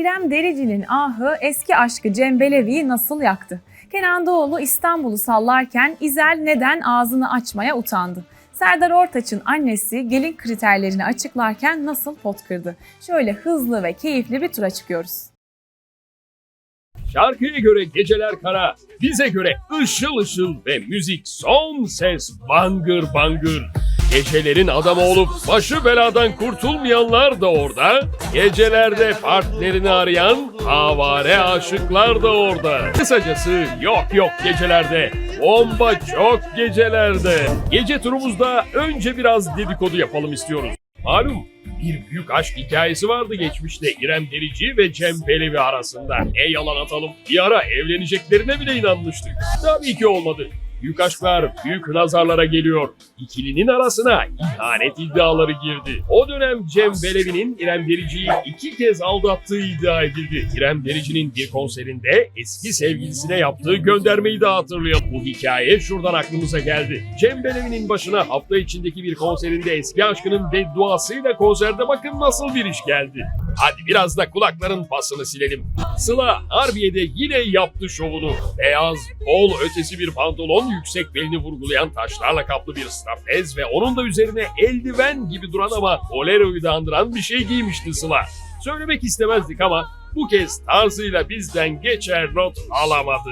İrem Derici'nin ahı eski aşkı Cem Belevi'yi nasıl yaktı? Kenan Doğulu İstanbul'u sallarken İzel neden ağzını açmaya utandı? Serdar Ortaç'ın annesi gelin kriterlerini açıklarken nasıl pot kırdı? Şöyle hızlı ve keyifli bir tura çıkıyoruz. Şarkıya göre geceler kara, bize göre ışıl ışıl ve müzik son ses bangır bangır. Gecelerin adamı olup başı beladan kurtulmayanlar da orada, gecelerde partnerini arayan avare aşıklar da orada. Kısacası yok yok gecelerde, bomba çok gecelerde. Gece turumuzda önce biraz dedikodu yapalım istiyoruz. Malum bir büyük aşk hikayesi vardı geçmişte İrem Derici ve Cem Belevi arasında. Ne yalan atalım bir ara evleneceklerine bile inanmıştık. Tabii ki olmadı. Büyük aşklar büyük nazarlara geliyor. İkilinin arasına ihanet iddiaları girdi. O dönem Cem Belevi'nin İrem Derici'yi iki kez aldattığı iddia edildi. İrem Derici'nin bir konserinde eski sevgilisine yaptığı göndermeyi de hatırlayalım. Bu hikaye şuradan aklımıza geldi. Cem Belevi'nin başına hafta içindeki bir konserinde eski aşkının bedduasıyla konserde bakın nasıl bir iş geldi. Hadi biraz da kulakların pasını silelim. Sıla Harbiye'de yine yaptı şovunu. Beyaz, bol ötesi bir pantolon, yüksek belini vurgulayan taşlarla kaplı bir strapez ve onun da üzerine eldiven gibi duran ama boleroyu da andıran bir şey giymişti Sıla. Söylemek istemezdik ama bu kez tarzıyla bizden geçer not alamadı.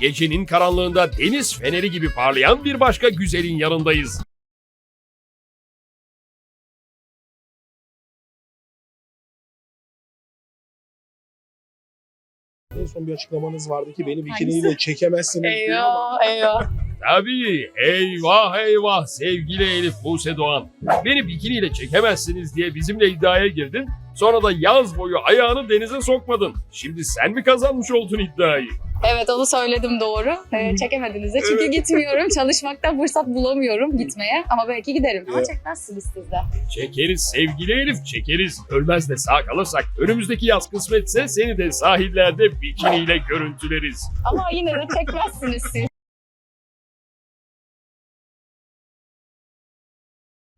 Gecenin karanlığında deniz feneri gibi parlayan bir başka güzelin yanındayız. En son bir açıklamanız vardı ki beni bikiniyle çekemezsiniz diye ama Eyvah eyvah. Tabii eyvah eyvah sevgili Elif Buse Doğan. Beni bikiniyle çekemezsiniz diye bizimle iddiaya girdin. Sonra da yaz boyu ayağını denize sokmadın. Şimdi sen mi kazanmış oldun iddiayı? Evet onu söyledim doğru. Ee, çekemediniz de. Çünkü gitmiyorum. Çalışmaktan fırsat bulamıyorum gitmeye. Ama belki giderim. Ama Evet. çekmezsiniz siz de. Çekeriz sevgili Elif çekeriz. Ölmez de sağ kalırsak önümüzdeki yaz kısmetse seni de sahillerde bikiniyle görüntüleriz. Ama yine de çekmezsiniz siz.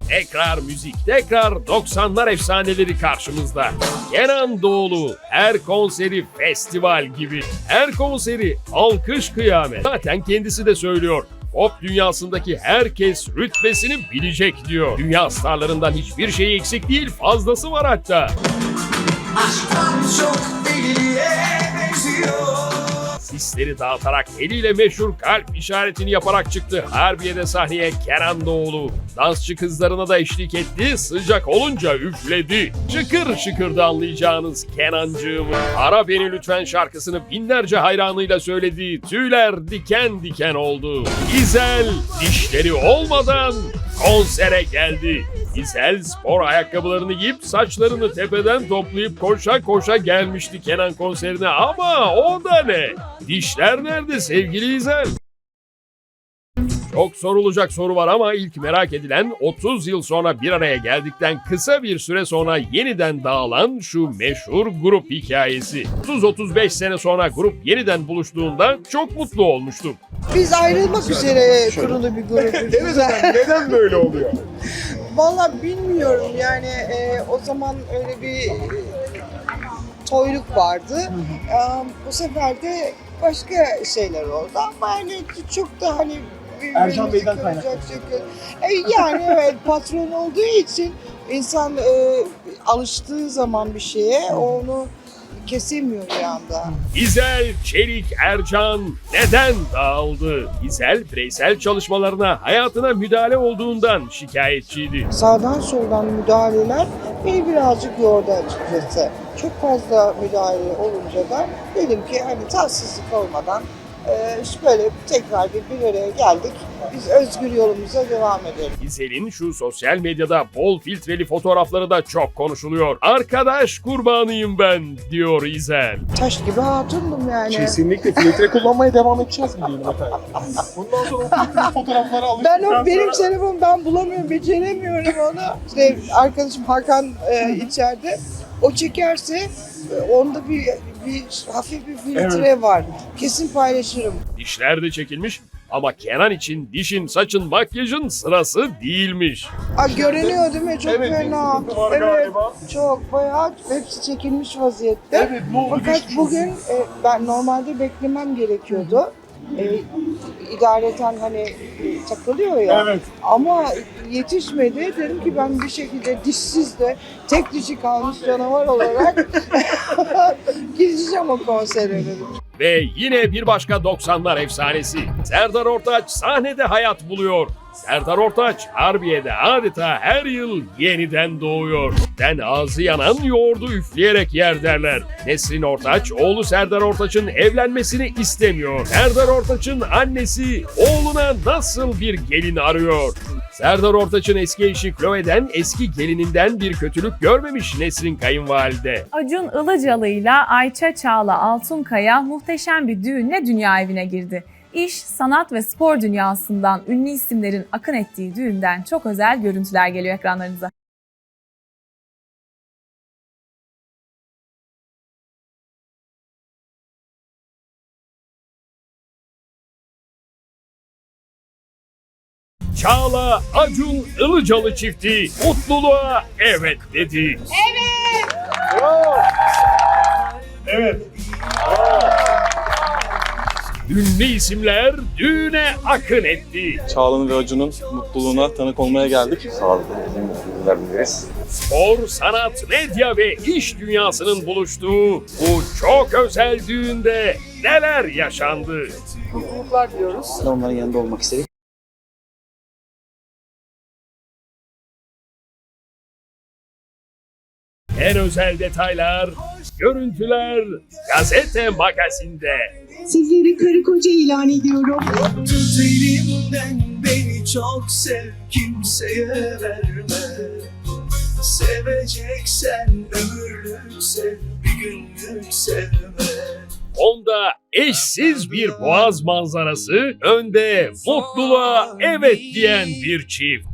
Tekrar müzik, tekrar 90'lar efsaneleri karşımızda. Kenan Doğulu her konseri festival gibi. Her konseri alkış kıyamet. Zaten kendisi de söylüyor. Pop dünyasındaki herkes rütbesini bilecek diyor. Dünya starlarından hiçbir şey eksik değil, fazlası var hatta. Aşktan çok deliye Sisleri dağıtarak eliyle meşhur kalp işaretini yaparak çıktı. Harbiye'de sahneye Kenan Doğulu. Dansçı kızlarına da eşlik etti. Sıcak olunca üfledi. Şıkır şıkırdı anlayacağınız Kenancığımı. Ara Beni Lütfen şarkısını binlerce hayranıyla söylediği tüyler diken diken oldu. İzel dişleri olmadan konsere geldi. İzel spor ayakkabılarını giyip saçlarını tepeden toplayıp koşa koşa gelmişti Kenan konserine ama o da ne? Dişler nerede sevgili İzel? Çok sorulacak soru var ama ilk merak edilen 30 yıl sonra bir araya geldikten kısa bir süre sonra yeniden dağılan şu meşhur grup hikayesi. 30-35 sene sonra grup yeniden buluştuğunda çok mutlu olmuştum. Biz ayrılmak üzere kurulu bir grup. evet efendim neden böyle oluyor? Valla bilmiyorum yani e, o zaman öyle bir toyluk vardı. E, bu sefer de başka şeyler oldu ama yani çok da hani Ercan Bey'den kaynaklı. E, yani evet patron olduğu için insan e, alıştığı zaman bir şeye onu kesemiyor bir anda. İzel, Çelik, Ercan neden dağıldı? İzel bireysel çalışmalarına hayatına müdahale olduğundan şikayetçiydi. sağdan soldan müdahaleler beni birazcık yordu açıkçası. Çok fazla müdahale olunca da dedim ki hani tatsızlık olmadan e, işte böyle tekrar bir, bir araya geldik. Biz özgür yolumuza devam edelim. İzel'in şu sosyal medyada bol filtreli fotoğrafları da çok konuşuluyor. Arkadaş kurbanıyım ben diyor İzel. Taş gibi hatundum yani. Kesinlikle filtre kullanmaya devam edeceğiz mi diyelim efendim? Bundan sonra o filtre fotoğraflara alıştıktan Ben o benim sonra... telefon ben bulamıyorum, beceremiyorum onu. İşte arkadaşım Hakan e, içeride. O çekerse e, onda bir, bir hafif bir filtre var. Kesin paylaşırım. Dişler de çekilmiş. Ama Kenan için dişin, saçın, makyajın sırası değilmiş. Aa, görünüyor değil mi? Çok Evet, fena. bir sıkıntı var Evet, galiba. çok bayağı hepsi çekilmiş vaziyette. Evet, ne oldu? Fakat Geçmiş bugün e, ben normalde beklemem gerekiyordu. E, idareten hani e, takılıyor ya. Evet. Ama yetişmedi. Dedim ki ben bir şekilde dişsiz de tek dişi kalmış canavar olarak gideceğim o konsere dedim. Ve yine bir başka 90'lar efsanesi. Serdar Ortaç sahnede hayat buluyor. Serdar Ortaç Harbiye'de adeta her yıl yeniden doğuyor. Den ağzı yanan yoğurdu üfleyerek yer derler. Nesrin Ortaç oğlu Serdar Ortaç'ın evlenmesini istemiyor. Serdar Ortaç'ın annesi oğluna nasıl bir gelin arıyor? Serdar Ortaç'ın eski eşi Chloe'den eski gelininden bir kötülük görmemiş Nesrin kayınvalide. Acun Ilıcalı ile Ayça Çağla Altunkaya muhteşem bir düğünle dünya evine girdi. İş, sanat ve spor dünyasından ünlü isimlerin akın ettiği düğünden çok özel görüntüler geliyor ekranlarınıza. Çağla Acun Ilıcalı çifti mutluluğa evet dedi. Evet. Ünlü isimler düğüne akın etti. Çağla'nın ve Acun'un mutluluğuna tanık olmaya geldik. sağlıklı uzun mutluluklar dileriz. Spor, sanat, medya ve iş dünyasının buluştuğu bu çok özel düğünde neler yaşandı? Onların yanında olmak istedik. En özel detaylar, görüntüler gazete magazinde. Sizleri karı koca ilan ediyorum. Tut elimden beni çok sev kimseye verme Seveceksen ömürlük sev bir günlük sevme Onda eşsiz bir boğaz manzarası, önde mutluluğa evet diyen bir çift.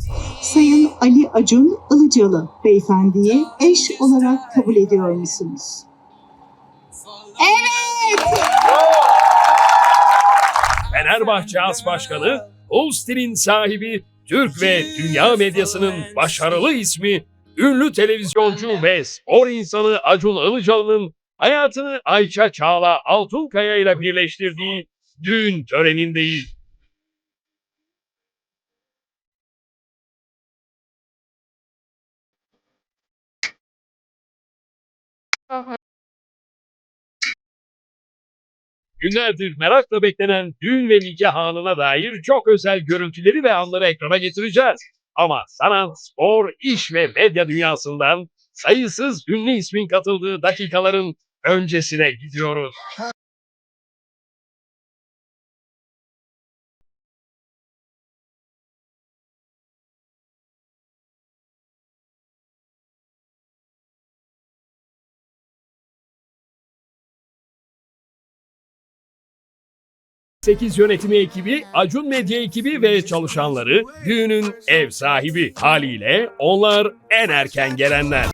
Sayın Ali Acun Ilıcalı beyefendiyi eş olarak kabul ediyor musunuz? Fenerbahçe As Başkanı, Ulster'in sahibi, Türk ve dünya medyasının başarılı ismi, ünlü televizyoncu ve spor insanı Acun Ilıcalı'nın hayatını Ayça Çağla Altunkaya ile birleştirdiği düğün törenindeyiz. Günlerdir merakla beklenen düğün ve nikah anına dair çok özel görüntüleri ve anları ekrana getireceğiz. Ama sanat, spor, iş ve medya dünyasından sayısız ünlü ismin katıldığı dakikaların öncesine gidiyoruz. Sekiz yönetimi ekibi, Acun Medya ekibi ve çalışanları düğünün ev sahibi haliyle onlar en erken gelenler.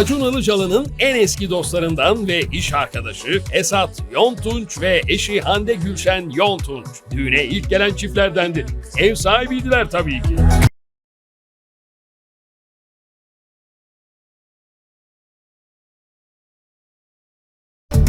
Acun Ilıcalı'nın en eski dostlarından ve iş arkadaşı Esat Yontunç ve eşi Hande Gülşen Yontunç. Düğüne ilk gelen çiftlerdendi. Ev sahibiydiler tabii ki.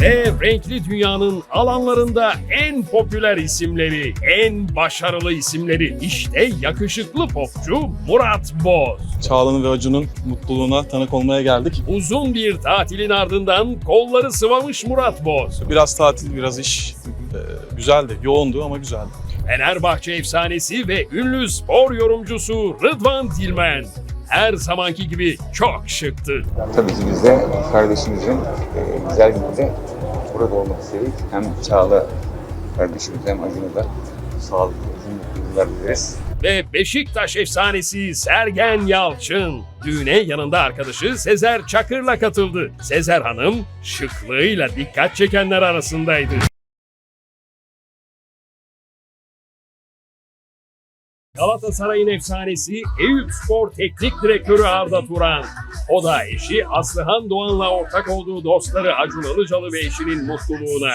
Ve renkli dünyanın alanlarında en popüler isimleri, en başarılı isimleri. İşte yakışıklı popçu Murat Boz. Çağla'nın ve Acun'un mutluluğuna tanık olmaya geldik. Uzun bir tatilin ardından kolları sıvamış Murat Boz. Biraz tatil, biraz iş. Ee, güzeldi, yoğundu ama güzeldi. Fenerbahçe efsanesi ve ünlü spor yorumcusu Rıdvan Dilmen. Her zamanki gibi çok şıktı. Tabii ki biz de kardeşimizin e, güzel gününde burada olmak istedik. Hem Çağla kardeşimiz hem Acun'a da sağlıklı uzun mutluluklar dileriz. Ve Beşiktaş efsanesi Sergen Yalçın. Düğüne yanında arkadaşı Sezer Çakır'la katıldı. Sezer Hanım şıklığıyla dikkat çekenler arasındaydı. Galatasaray'ın efsanesi Eyüp Spor Teknik Direktörü Arda Turan. O da eşi Aslıhan Doğan'la ortak olduğu dostları Acun Ilıcalı ve eşinin mutluluğuna.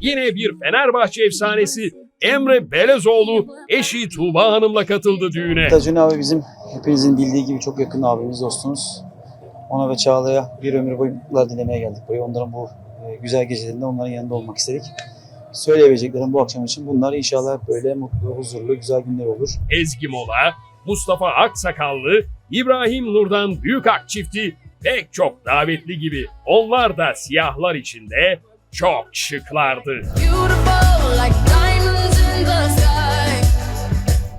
Yine bir Fenerbahçe efsanesi Emre Belezoğlu eşi Tuğba Hanım'la katıldı düğüne. Acun abi bizim hepinizin bildiği gibi çok yakın abimiz, dostumuz. Ona ve Çağla'ya bir ömür boyu mutluluklar dilemeye geldik buraya. Onların bu e, güzel gecelerinde onların yanında olmak istedik. Söyleyebileceklerim bu akşam için bunlar inşallah hep böyle mutlu, huzurlu, güzel günler olur. Ezgi Mola, Mustafa Aksakallı, İbrahim Nur'dan Büyük Ak çifti pek çok davetli gibi onlar da siyahlar içinde çok şıklardı.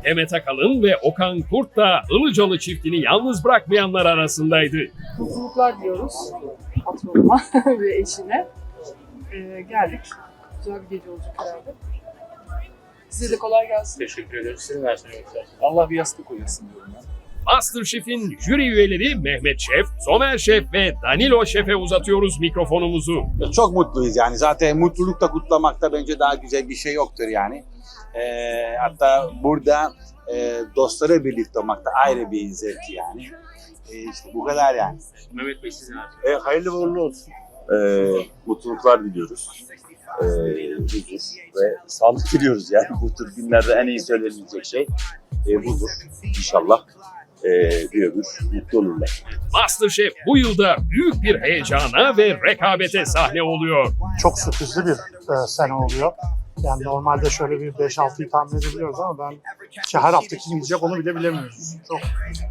Demet Akalın ve Okan Kurt da Ilıcalı çiftini yalnız bırakmayanlar arasındaydı. mutluluklar diyoruz patronuma ve eşine. Ee, geldik. Güzel bir gece olacak herhalde. Size de kolay gelsin. Teşekkür ederim. Sizin şey Allah bir yastık koyasın diyorum ya. Masterchef'in jüri üyeleri Mehmet Şef, Somer Şef ve Danilo Şef'e uzatıyoruz mikrofonumuzu. Çok mutluyuz yani. Zaten mutlulukta kutlamakta bence daha güzel bir şey yoktur yani. Ee, hatta burada e, dostları birlikte olmak da ayrı bir zevk yani. Ee, işte bu kadar yani. Mehmet Bey sizin her E, hayırlı uğurlu olsun. Ee, mutluluklar diliyoruz. Ee, huzur ve sağlık diliyoruz yani. Bu tür günlerde en iyi söylenecek şey e, budur. İnşallah e, bir ömür mutlu olurlar. Masterchef bu yılda büyük bir heyecana ve rekabete sahne oluyor. Çok sürprizli bir e, sene oluyor. Yani normalde şöyle bir 5-6'yı tahmin edebiliyoruz ama ben ki her hafta kim gidecek onu bile bilemiyoruz. Çok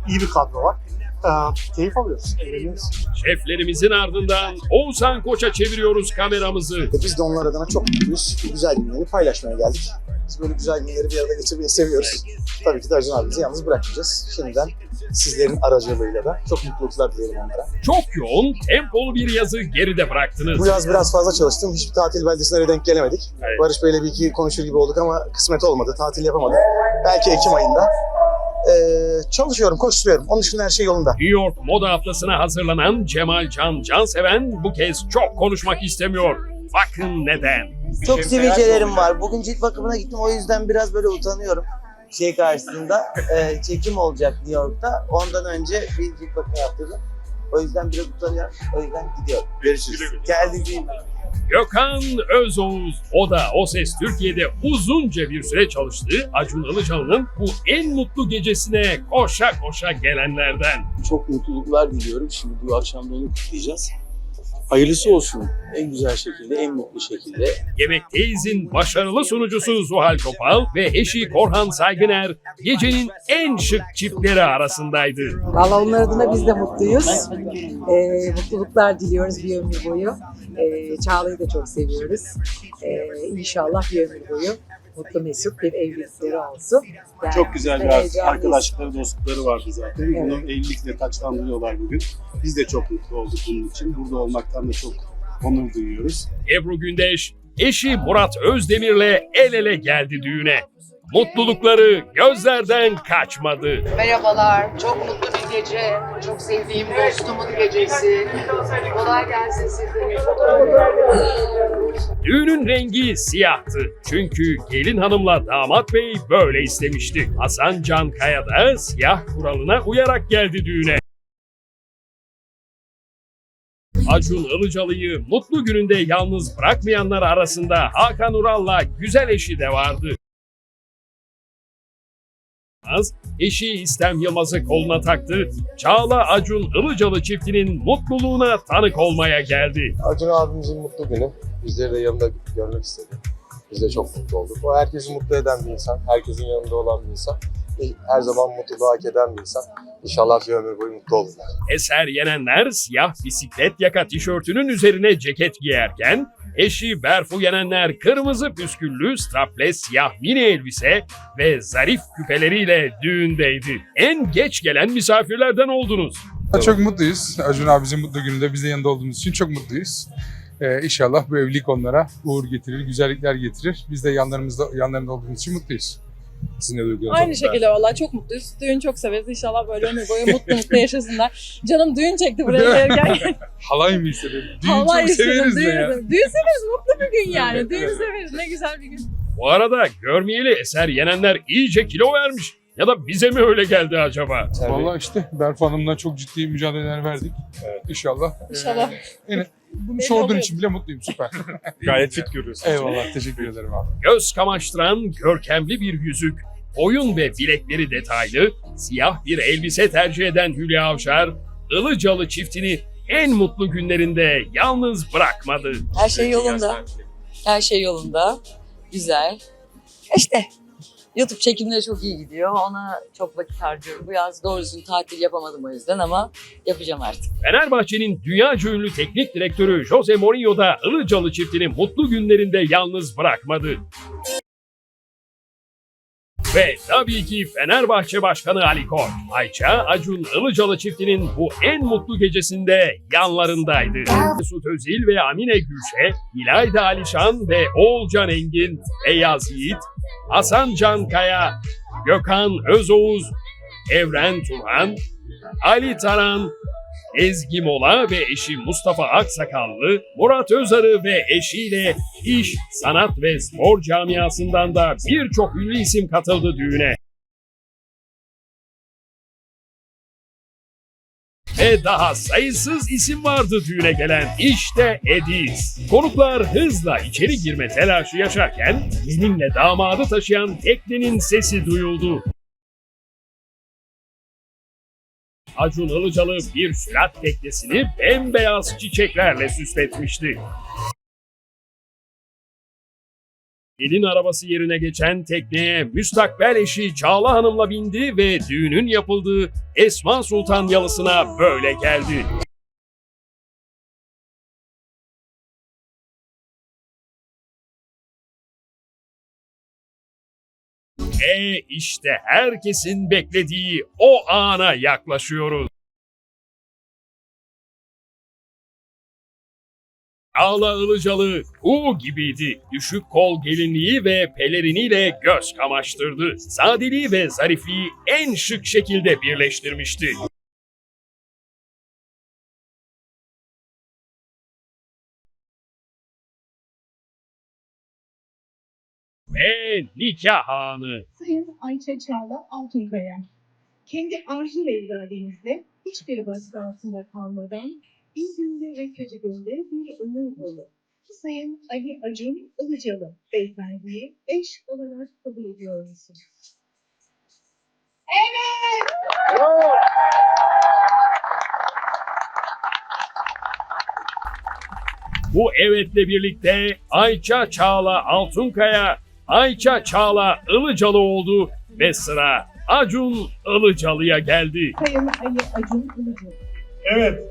iyi bir kadro var. E, keyif alıyoruz, eğleniyoruz. Şeflerimizin ardından Oğuzhan Koç'a çeviriyoruz kameramızı. Biz de onlar adına çok mutluyuz. Bu güzel günleri paylaşmaya geldik. Biz böyle güzel günleri bir arada geçirmeyi seviyoruz. Tabii ki de Acun abimizi yalnız bırakmayacağız. Şimdiden sizlerin aracılığıyla da çok mutluluklar dilerim onlara. Çok yoğun, tempolu bir yazı geride bıraktınız. Bu yaz biraz fazla çalıştım. Hiçbir tatil beldesine denk gelemedik. Evet. Barış Bey'le bir iki konuşur gibi olduk ama kısmet olmadı. Tatil yapamadık. Belki Ekim ayında. Ee, çalışıyorum, koşturuyorum. Onun dışında her şey yolunda. New York Moda Haftası'na hazırlanan Cemal Can Canseven bu kez çok konuşmak istemiyor. Bakın neden. Çok sivilcelerim var. Bugün cilt bakımına gittim o yüzden biraz böyle utanıyorum. Şey karşısında e, çekim olacak New York'ta. Ondan önce bir cilt bakımı yaptırdım. O yüzden biraz utanıyorum. O yüzden gidiyorum. Görüşürüz. Mi? Gökhan Özoğuz. O da O Ses Türkiye'de uzunca bir süre çalıştı. Acun Ilıcalı'nın bu en mutlu gecesine koşa koşa gelenlerden. Çok mutluluklar diliyorum. Şimdi bu akşam da onu kutlayacağız. Hayırlısı olsun. En güzel şekilde, en mutlu şekilde. Yemekteyiz'in başarılı sunucusu Zuhal Topal ve eşi Korhan Saygıner gecenin en şık çiftleri arasındaydı. Valla onlar adına biz de mutluyuz. Ee, mutluluklar diliyoruz bir ömür boyu. Ee, Çağla'yı da çok seviyoruz. Ee, inşallah bir ömür boyu mutlu mesut bir evlilikleri olsun. Yani Çok güzel bir arkadaşlıkları, dostlukları vardı zaten. Evet. Bunu evlilikle taçlandırıyorlar bugün. Biz de çok mutlu olduk bunun için. Burada olmaktan da çok onur duyuyoruz. Ebru Gündeş, eşi Murat Özdemir'le el ele geldi düğüne. Mutlulukları gözlerden kaçmadı. Merhabalar, çok mutlu bir gece. Çok sevdiğim dostumun gecesi. Kolay gelsin size. Düğünün rengi siyahtı. Çünkü gelin hanımla damat bey böyle istemişti. Hasan Can Kaya da siyah kuralına uyarak geldi düğüne. Acun Ilıcalı'yı mutlu gününde yalnız bırakmayanlar arasında Hakan Ural'la güzel eşi de vardı. Yılmaz, Eşi İstem Yılmaz'ı koluna taktı. Çağla Acun Ilıcalı çiftinin mutluluğuna tanık olmaya geldi. Acun abimizin mutlu günü. Bizleri de yanında görmek istedi. Biz de çok mutlu olduk. O herkesi mutlu eden bir insan. Herkesin yanında olan bir insan. Her zaman mutluluğu hak eden bir insan. İnşallah bir ömür boyu mutlu olurlar. Eser Yenenler siyah bisiklet yaka tişörtünün üzerine ceket giyerken, eşi Berfu Yenenler kırmızı püsküllü strapless siyah mini elbise ve zarif küpeleriyle düğündeydi. En geç gelen misafirlerden oldunuz. Çok mutluyuz. Acun abimizin mutlu gününde biz de yanında olduğumuz için çok mutluyuz. Ee, inşallah bu evlilik onlara uğur getirir, güzellikler getirir. Biz de yanlarımızda yanlarında olduğumuz için mutluyuz. Sizin de duygularınız Aynı şekilde valla çok mutluyuz. Düğün çok severiz. İnşallah böyle ömür boyu mutlu mutlu yaşasınlar. Canım düğün çekti buraya gelirken. Halay mı istedim? Düğün Allah çok istedim, severiz de düğün, ya. Düğün severiz. Mutlu bir gün yani. Evet, düğün evet. severiz. Ne güzel bir gün. Bu arada görmeyeli Eser Yenenler iyice kilo vermiş. Ya da bize mi öyle geldi acaba? Vallahi işte Berfu Hanım'la çok ciddi mücadeleler verdik. İnşallah. İnşallah. Ee, yine bunu Belli sorduğun oluyor. için bile mutluyum. Süper. Gayet fit görüyorsun. Eyvallah. Teşekkür ederim abi. Göz kamaştıran görkemli bir yüzük, boyun ve bilekleri detaylı, siyah bir elbise tercih eden Hülya Avşar, Ilıcalı çiftini en mutlu günlerinde yalnız bırakmadı. Her şey yolunda. Her şey yolunda. Güzel. İşte YouTube çekimleri çok iyi gidiyor. Ona çok vakit harcıyorum. Bu yaz doğru düzgün tatil yapamadım o yüzden ama yapacağım artık. Fenerbahçe'nin dünyaca ünlü teknik direktörü Jose Mourinho da Ilıcalı çiftini mutlu günlerinde yalnız bırakmadı. Ve tabii ki Fenerbahçe Başkanı Ali Koç, Ayça Acun Ilıcalı çiftinin bu en mutlu gecesinde yanlarındaydı. Mesut Özil ve Amine Gülşe, İlayda Alişan ve Oğulcan Engin, Beyaz Yiğit, Hasan Can Kaya, Gökhan Özoğuz, Evren Turhan, Ali Taran, Ezgi Mola ve eşi Mustafa Aksakallı, Murat Özarı ve eşiyle iş, sanat ve spor camiasından da birçok ünlü isim katıldı düğüne. Ve daha sayısız isim vardı düğüne gelen. İşte Ediz. Konuklar hızla içeri girme telaşı yaşarken gelinle damadı taşıyan teknenin sesi duyuldu. Acun Ilıcalı bir sürat teknesini bembeyaz çiçeklerle süsletmişti. Gelin arabası yerine geçen tekneye müstakbel eşi Çağla Hanım'la bindi ve düğünün yapıldığı Esma Sultan yalısına böyle geldi. Ve işte herkesin beklediği o ana yaklaşıyoruz. Çağla Ilıcalı kuğu gibiydi. Düşük kol gelinliği ve peleriniyle göz kamaştırdı. Sadeliği ve zarifliği en şık şekilde birleştirmişti. Ve nikah anı. Sayın Ayça Çağla Altunkaya. Kendi arzu ve iradenizle hiçbir baskı altında kalmadan iyi günde ve kötü günde bir ömür boyu Sayın Ali Acun Ilıcalı beyefendiyi eş olarak kabul ediyor musunuz? Evet! Bu evetle birlikte Ayça Çağla Altunkaya, Ayça Çağla Ilıcalı oldu ve sıra Acun Ilıcalı'ya geldi. Sayın Ali Acun Ilıcalı. Evet.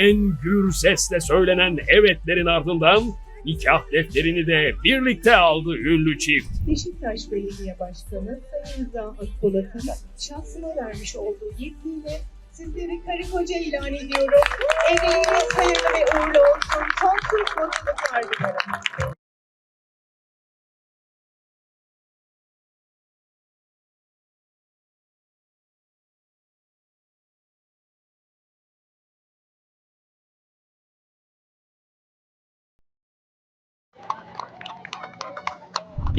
En gür sesle söylenen evetlerin ardından nikah defterini de birlikte aldı ünlü çift. Beşiktaş Belediye Başkanı Sayın Rıza Akpolat'ın şahsına vermiş olduğu yetkiyle sizleri karı koca ilan ediyorum. Evliliğiniz hayırlı ve uğurlu olsun. Sonsuz mutluluklar dilerim.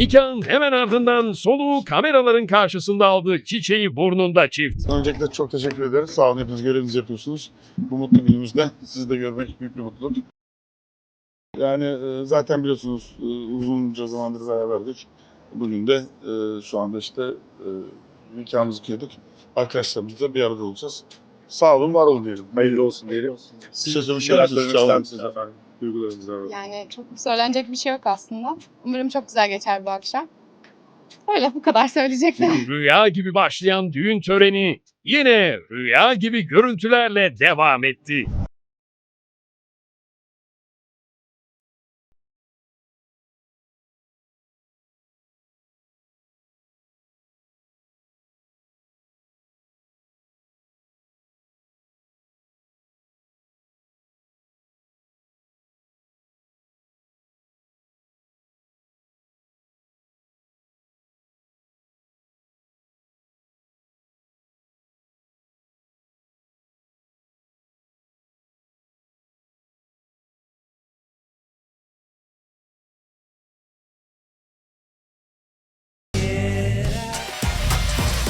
Nikahın hemen ardından soluğu kameraların karşısında aldı çiçeği burnunda çift. Öncelikle çok teşekkür ederiz. Sağ olun hepiniz görevinizi yapıyorsunuz. Bu mutlu günümüzde sizi de görmek büyük bir mutluluk. Yani e, zaten biliyorsunuz e, uzunca zamandır beraberdik. Bugün de e, şu anda işte nikahımızı kıydık. Arkadaşlarımızla bir arada olacağız. Sağ olun, var olun diyelim. Hayırlı olsun diyelim. Bir şey söylemek ister misiniz? Sağ olun. Duygularınızı alalım. Yani çok söylenecek bir şey yok aslında. Umarım çok güzel geçer bu akşam. Öyle bu kadar söyleyeceklerim. Rüya gibi başlayan düğün töreni yine rüya gibi görüntülerle devam etti.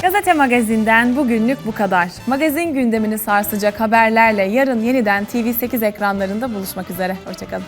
Gazete Magazin'den bugünlük bu kadar. Magazin gündemini sarsacak haberlerle yarın yeniden TV8 ekranlarında buluşmak üzere. Hoşçakalın.